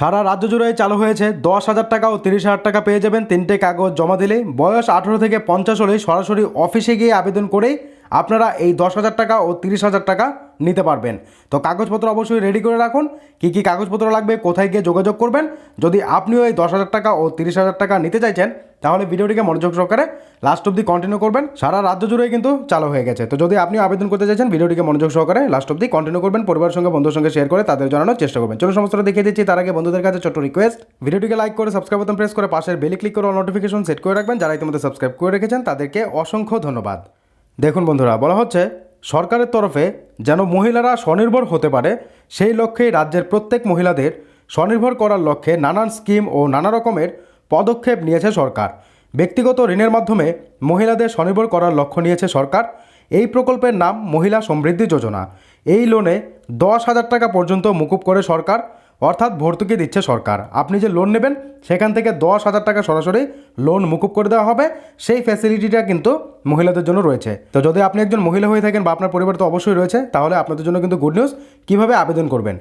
সারা রাজ্য জুড়ে চালু হয়েছে দশ হাজার টাকা ও তিরিশ হাজার টাকা পেয়ে যাবেন তিনটে কাগজ জমা দিলে বয়স আঠেরো থেকে পঞ্চাশ হলে সরাসরি অফিসে গিয়ে আবেদন করেই আপনারা এই দশ হাজার টাকা ও তিরিশ হাজার টাকা নিতে পারবেন। তো কাগজপত্র অবশ্যই রেডি করে রাখুন। কী কী কাগজপত্র লাগবে, কোথায় গিয়ে যোগাযোগ করবেন? যদি আপনিও এই দশ হাজার টাকা ও তিরিশ হাজার টাকা নিতে চাইছেন, তাহলে ভিডিওটিকে মনোযোগ সহকারে লাস্ট অব্দি কন্টিনিউ করবেন। সারা রাজ্য জুড়ে কিন্তু চালু হয়ে গেছে। তো যদি আপনি আবেদন করতে চাইছেন, ভিডিওটিকে মনোযোগ সহকারে লাস্ট অব্দি কন্টিনিউ করবেন, পরিবারের সঙ্গে, বন্ধুর সঙ্গে শেয়ার করে তাদের জানানোর চেষ্টা করবেন। চলো সমস্তটা দেখিয়ে দিচ্ছি। তার আগে বন্ধুদের কাছে ছোট্ট রিকোয়েস্ট ভিডিওটিকে লাইক করে সাবস্ক্রাইব বাটন প্রেস করে পাশের বেলি ক্লিক করে নোটিফিকেশন সেট করে রাখবেন। যারা ইতিমধ্যে সাবস্ক্রাইব করে রেখেছেন, তাদেরকে অসংখ্য ধন্যবাদ। দেখুন বন্ধুরা, বলা হচ্ছে সরকারের তরফে যেন মহিলারা স্বনির্ভর হতে পারে, সেই লক্ষ্যেই রাজ্যের প্রত্যেক মহিলাদের স্বনির্ভর করার লক্ষ্যে নানান স্কিম ও নানা রকমের পদক্ষেপ নিয়েছে সরকার। ব্যক্তিগত ঋণের মাধ্যমে মহিলাদের স্বনির্ভর করার লক্ষ্য নিয়েছে সরকার। এই প্রকল্পের নাম মহিলা সমৃদ্ধি যোজনা। এই লোনে দশ হাজার টাকা পর্যন্ত মুকুব করে সরকার। অর্থাৎ ভর্তুকি দিচ্ছে সরকার। আপনি যে লোন নেবেন, সেখান থেকে দশ হাজার টাকা সরাসরি লোন মুকুব করে দেওয়া হবে। সেই ফ্যাসিলিটিটা কিন্তু মহিলাদের জন্য রয়েছে। তো যদি আপনি একজন মহিলা হয়ে থাকেন বা আপনার পরিবার তো অবশ্যই রয়েছে, তাহলে আপনাদের জন্য কিন্তু গুড নিউজ কীভাবে আবেদন করবেন?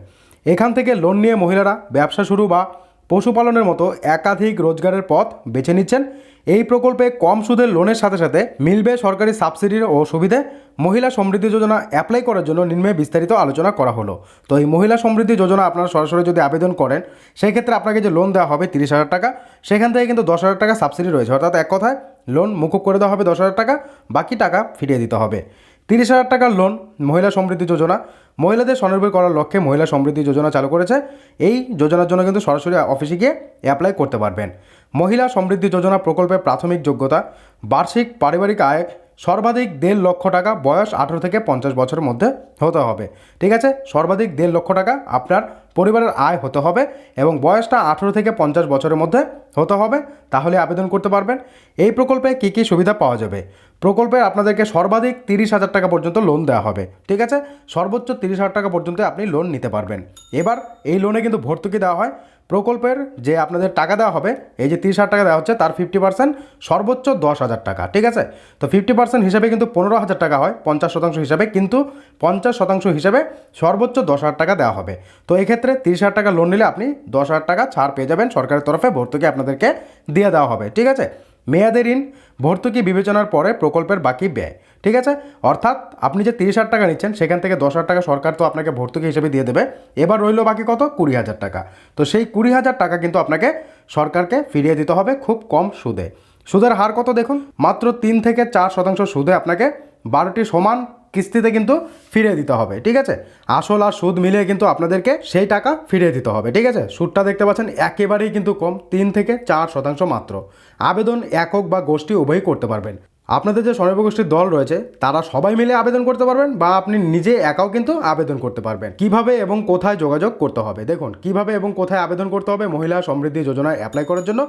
এখান থেকে লোন নিয়ে মহিলারা ব্যবসা শুরু বা পশুপালনের মতো একাধিক রোজগারের পথ বেছে নিচ্ছেন। এই প্রকল্পে কম সুদের লোনের সাথে সাথে মিলবে সরকারি সাবসিডির ও সুবিধে। মহিলা সমৃদ্ধি যোজনা অ্যাপ্লাই করার জন্য নিম্নে বিস্তারিত আলোচনা করা হলো। তো এই মহিলা সমৃদ্ধি যোজনা আপনারা সরাসরি যদি আবেদন করেন সেই ক্ষেত্রে আপনাকে যে লোন দেওয়া হবে তিরিশ হাজার টাকা, সেখান থেকে কিন্তু দশ হাজার টাকা সাবসিডি রয়েছে। অর্থাৎ এক কথায় লোন মুকুব করে দেওয়া হবে দশ হাজার টাকা, বাকি টাকা ফিরিয়ে দিতে হবে। তিরিশ হাজার টাকার লোন মহিলা সমৃদ্ধি যোজনা। মহিলাদের স্বনির্ভর করার লক্ষ্যে মহিলা সমৃদ্ধি যোজনা চালু করেছে। এই যোজনার জন্য কিন্তু সরাসরি অফিসে গিয়ে অ্যাপ্লাই করতে পারবেন। মহিলা সমৃদ্ধি যোজনা প্রকল্পের প্রাথমিক যোগ্যতা, বার্ষিক পারিবারিক আয় সর্বাধিক দেড় লক্ষ টাকা, বয়স আঠেরো থেকে পঞ্চাশ বছরের মধ্যে হতে হবে। ঠিক আছে? সর্বাধিক দেড় লক্ষ টাকা আপনার পরিবারের আয় হতে হবে এবং বয়সটা আঠেরো থেকে পঞ্চাশ বছরের মধ্যে হতে হবে। তাহলে আবেদন করতে পারবেন। এই প্রকল্পে কী কী সুবিধা পাওয়া যাবে? প্রকল্পে আপনাদেরকে সর্বাধিক তিরিশ হাজার টাকা পর্যন্ত লোন দেওয়া হবে। ঠিক আছে? সর্বোচ্চ তিরিশ হাজার টাকা পর্যন্ত আপনি লোন নিতে পারবেন। এবার এই লোনে কিন্তু ভর্তুকি দেওয়া হয়। প্রকল্পের যে আপনাদের টাকা দেওয়া হবে, এই যে তিরিশ হাজার টাকা দেওয়া হচ্ছে, তার ফিফটি পার্সেন্ট সর্বোচ্চ দশ হাজার টাকা। ঠিক আছে? তো ফিফটি পার্সেন্ট হিসাবে কিন্তু পনেরো হাজার টাকা হয়, পঞ্চাশ শতাংশ হিসাবে, কিন্তু পঞ্চাশ শতাংশ হিসাবে সর্বোচ্চ দশ হাজার টাকা দেওয়া হবে। তো এক্ষেত্রে তিরিশ হাজার টাকা লোন নিলে আপনি দশ হাজার টাকা ছাড় পেয়ে যাবেন। সরকারের তরফে ভর্তুকি আপনাদেরকে দিয়ে দেওয়া হবে। ঠিক আছে? মেয়াদের ঋণ ভর্তুকি বিবেচনার পরে প্রকল্পের বাকি ব্যয়। ঠিক আছে? অর্থাৎ আপনি যে তিরিশ হাজার টাকা নিচ্ছেন, সেখান থেকে দশ হাজার টাকা সরকার তো আপনাকে ভর্তুকি হিসেবে দিয়ে দেবে। এবার রইল বাকি কত? কুড়ি হাজার টাকা। তো সেই কুড়ি হাজার টাকা কিন্তু আপনাকে সরকারকে ফিরিয়ে দিতে হবে খুব কম সুদে। সুদের হার কত দেখুন? মাত্র তিন থেকে চার শতাংশ সুদে আপনাকে বারোটি সমান কিস্তিতে কিন্তু ফিরিয়ে দিতে হবে, ঠিক আছে? আসল আর সুদ মিলিয়ে কিন্তু আপনাদেরকে সেই টাকা ফিরিয়ে দিতে হবে, ঠিক আছে? সুদটা দেখতে পাচ্ছেন একেবারেই কিন্তু কম, তিন থেকে চার শতাংশ মাত্র। আবেদন একক বা গোষ্ঠী উভয়ই করতে পারবেন। আপনাদের যে স্বনির্ভর গোষ্ঠীর দল রয়েছে, তারা সবাই মিলে আবেদন করতে পারবেন বা আপনি নিজে একাও কিন্তু আবেদন করতে পারবেন। কীভাবে এবং কোথায় যোগাযোগ করতে হবে? দেখুন, কীভাবে এবং কোথায় আবেদন করতে হবে? মহিলা সমৃদ্ধি যোজনায় অ্যাপ্লাই করার জন্য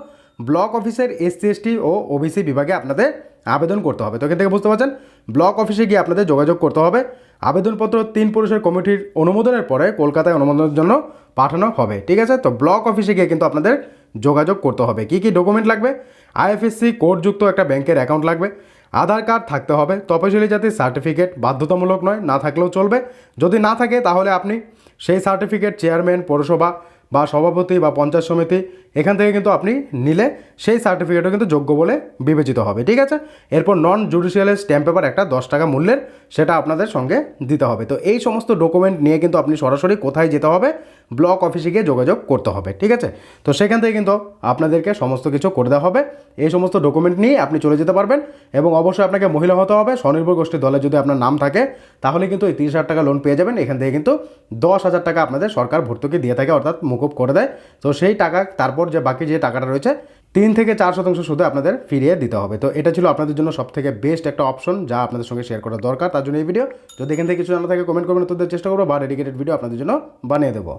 ব্লক অফিসের এসসি এসটি ও ওবিসি বিভাগে আপনাদের আবেদন করতে হবে। তো এখান থেকে বুঝতে পারছেন? ব্লক অফিসে গিয়ে আপনাদের যোগাযোগ করতে হবে। আবেদনপত্র তিন পুরুষের কমিটির অনুমোদনের পরে কলকাতায় অনুমোদনের জন্য পাঠানো হবে। ঠিক আছে? তো ব্লক অফিসে গিয়ে কিন্তু আপনাদের যোগাযোগ করতে হবে। কী কী ডকুমেন্ট লাগবে? আইএফএসসি কোডযুক্ত একটা ব্যাংকের অ্যাকাউন্ট লাগবে। আধার কার্ড থাকতে হবে। তপশিলি জাতির সার্টিফিকেট বাধ্যতামূলক নয়, না থাকলেও চলবে। যদি না থাকে তাহলে আপনি সেই সার্টিফিকেট চেয়ারম্যান, পৌরসভা বা সভাপতি বা পঞ্চায়েত সমিতি, এখান থেকে কিন্তু আপনি নিলে সেই সার্টিফিকেটও কিন্তু যোগ্য বলে বিবেচিত হবে, ঠিক আছে? এরপর নন জুডিশিয়ালের স্ট্যাম্প পেপার একটা দশ টাকা মূল্যের, সেটা আপনাদের সঙ্গে দিতে হবে। তো এই সমস্ত ডকুমেন্ট নিয়ে কিন্তু আপনি সরাসরি কোথায় যেতে হবে? ব্লক অফিসে গিয়ে যোগাযোগ করতে হবে, ঠিক আছে? তো সেখান থেকে কিন্তু আপনাদেরকে সমস্ত কিছু করে দেওয়া হবে। এই সমস্ত ডকুমেন্ট নিয়ে আপনি চলে যেতে পারবেন এবং অবশ্যই আপনাকে মহিলা হতে হবে। স্বনির্ভর গোষ্ঠীর দলে যদি আপনার নাম থাকে, তাহলে কিন্তু এই তিরিশ হাজার টাকা লোন পেয়ে যাবেন। এখান থেকে কিন্তু দশ হাজার টাকা আপনাদের সরকার ভর্তুকি দিয়ে থাকে, অর্থাৎ মুকুব করে দেয়। তো সেই টাকা তারপর যে বাকি যে টাকাটা রয়েছে, তিন থেকে চার শতাংশ সুদে আপনাদের ফিরিয়ে দিতে হবে। তো এটা ছিল আপনাদের জন্য সব থেকে বেস্ট একটা অপশন যা আপনাদের সঙ্গে শেয়ার করা দরকার। তার জন্য এই ভিডিও যদি এখান থেকে কিছু জানা থাকে কমেন্ট করবেন তোদের চেষ্টা করব বা ডেডিকেটেড ভিডিও আপনাদের জন্য বানিয়ে দেবো।